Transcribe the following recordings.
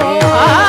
Oh.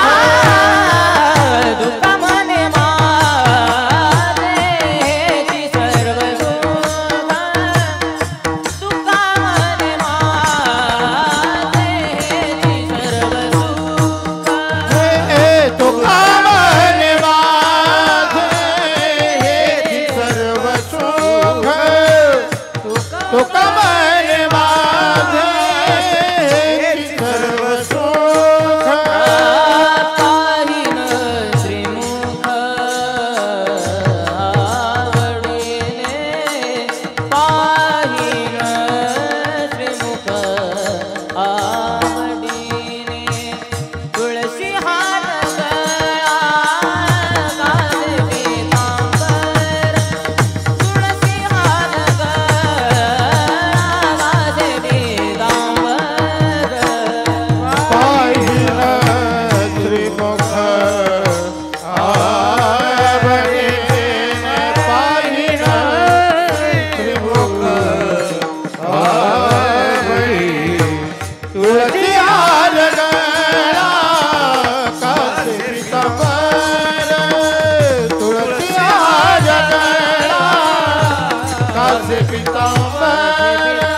कासे पितांबर आवले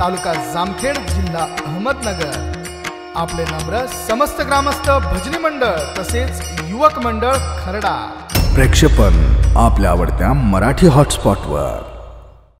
तालुका जामखेड जिल्हा अहमदनगर. आपले नम्र समस्त ग्रामस्थ भजनी मंडळ तसेच युवक मंडळ खरडा. प्रेक्षेपण आपल्या आवडत्या मराठी हॉटस्पॉटवर